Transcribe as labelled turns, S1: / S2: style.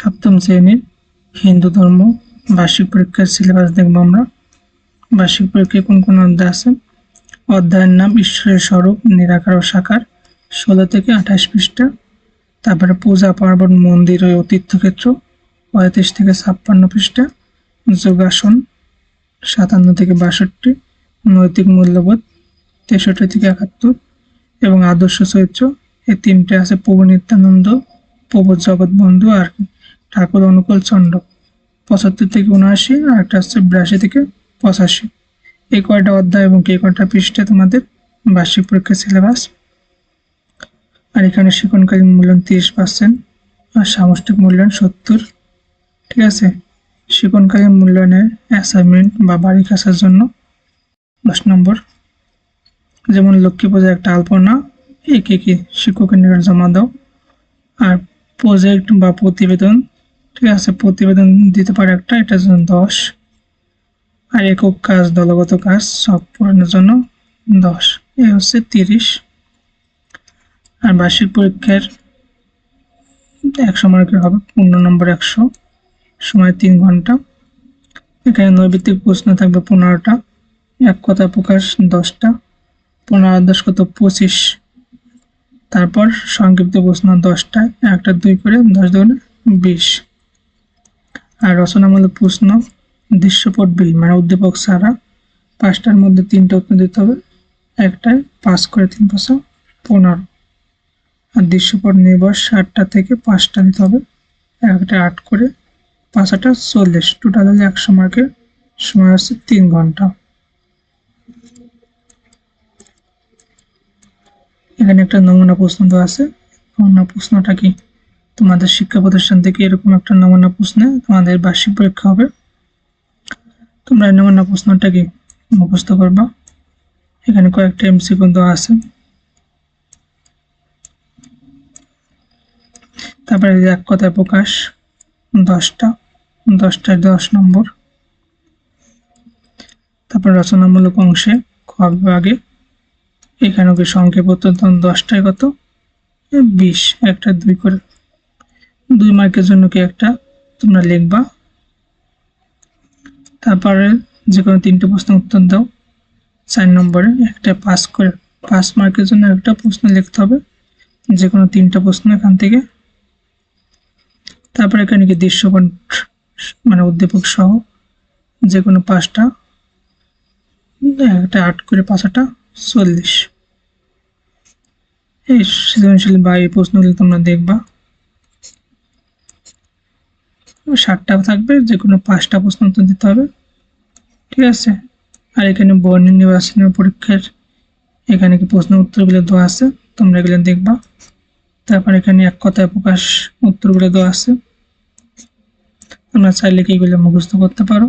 S1: সপ্তম শ্রেণির হিন্দু ধর্ম, বার্ষিক পরীক্ষার সিলেবাস দেখব আমরা। বার্ষিক পরীক্ষায় কোন কোন অধ্যায় আছে? অধ্যায়ের নাম ঈশ্বরের স্বরূপ, নিরাকার ও সাকার, ষোলো থেকে আঠাশ পৃষ্ঠা। তারপরে পূজা, পার্বণ, মন্দির ও তীর্থক্ষেত্র, পঁয়ত্রিশ থেকে ছাপ্পান্ন পৃষ্ঠা। যোগাসন, সাতান্ন থেকে বাষট্টি। নৈতিক মূল্যবোধ, তেষট্টি থেকে একাত্তর। এবং আদর্শ চরিত্র, এই তিনটে আছে প্রভু নিত্যানন্দ, প্রভু জগৎ বন্ধু আর ঠাকুর অনুকূল চন্দ্র, পঁচাত্তর থেকে উনআশি আর একটা হচ্ছে বিরাশি থেকে পঁচাশি। এই কয়টা অধ্যায় এবং এই কয়টা পৃষ্ঠে তোমাদের বার্ষিক পরীক্ষার সিলেবাস? আর এখানে শিক্ষণকালীন মূল্যায়ন তিরিশ পার্সেন্ট আর সামষ্টিক মূল্যায়ন সত্তর। ঠিক আছে? শিক্ষণকালীন মূল্যায়নের অ্যাসাইনমেন্ট বা বাড়ি কাছার জন্য দশ নম্বর। যেমন লক্ষ্মী পূজা একটা আলপনা, একে কি শিক্ষকের নিকট জমা দাও। আর প্রজেক্ট বা প্রতিবেদন ঠিক আছে, প্রতিবেদন দিতে পারে একটা এটার জন্য দশ। আর একক কাজ, দলগত কাজ, সব পূরণের জন্য দশ। এ হচ্ছে তিরিশ। আর বার্ষিক পরীক্ষার একশো মার্কের হবে, পূর্ণ নম্বর একশো, সময় তিন ঘণ্টা। এখানে নৈবিত্তিক প্রশ্ন থাকবে পনেরোটা, এক কথা প্রকাশ দশটা, পনেরো দশ কত পঁচিশ। তারপর সংক্ষিপ্ত প্রশ্ন দশটায়, একটা দুই করে দশ দুগুণে বিশ। আর রচনামূলক প্রশ্ন, দৃশ্যপট বিল মানে উদ্দীপক ছাড়া পাঁচটার মধ্যে তিনটা উত্তর দিতে হবে। একটায় পাঁচ করে তিন পাঁচশো পনেরো। আর দৃশ্যপট নির্ভর ষাটটা থেকে পাঁচটা দিতে হবে। একটা আট করে পাঁচ পাঁচটা চল্লিশ। টোটাল হলে একশো মার্কের সময় হচ্ছে তিন ঘণ্টা। এখানে একটা নমুনা প্রশ্ন তো আছে। নমুনা প্রশ্নটা কি? তোমাদের শিক্ষা প্রতিষ্ঠান থেকে এরকম একটা নমুনা প্রশ্নে তোমাদের বার্ষিক পরীক্ষা হবে। তোমরা এই নমুনা প্রশ্নটা কি মুখস্থ করবা। এখানে কয়েকটা এমসিকিউ দেওয়া আছে। তারপরে এক কথায় প্রকাশ, দশটা, দশটায় দশ নম্বর। তারপর রচনামূলক অংশে খ বিভাগে। এখানে সংক্ষেপ উত্তর দশটায় কত? বিশ, একটা দুই করে দুই মার্কের জন্য কি একটা তোমরা লিখবা। তারপরে যে কোনো তিনটে প্রশ্ন উত্তর দাও। চার নম্বরে একটা পাস করে পাস মার্কের জন্য একটা প্রশ্ন লিখতে হবে। যে কোনো তিনটা প্রশ্ন এখান থেকে। তারপরে এখানে কি দৃশ্যপট মানে উদ্দীপক সহ যে কোনো পাঁচটা। একটা আট করে পাঁচটা, চল্লিশ। এই সৃজনশীল বা এই প্রশ্নগুলো তোমরা দেখবা। ষাটটা থাকবে, যে কোনো পাঁচটা প্রশ্ন উত্তর দিতে হবে। ঠিক আছে? আর এখানে বর্ণ নির্বাচনের পরীক্ষার এখানে কি প্রশ্ন উত্তরগুলো দেওয়া আছে, তোমরা এগুলো দেখবা। তারপর এখানে এক কথায় প্রকাশ উত্তরগুলো দেওয়া আছে। তোমরা চাইলে কি এগুলো মুখস্থ করতে পারো।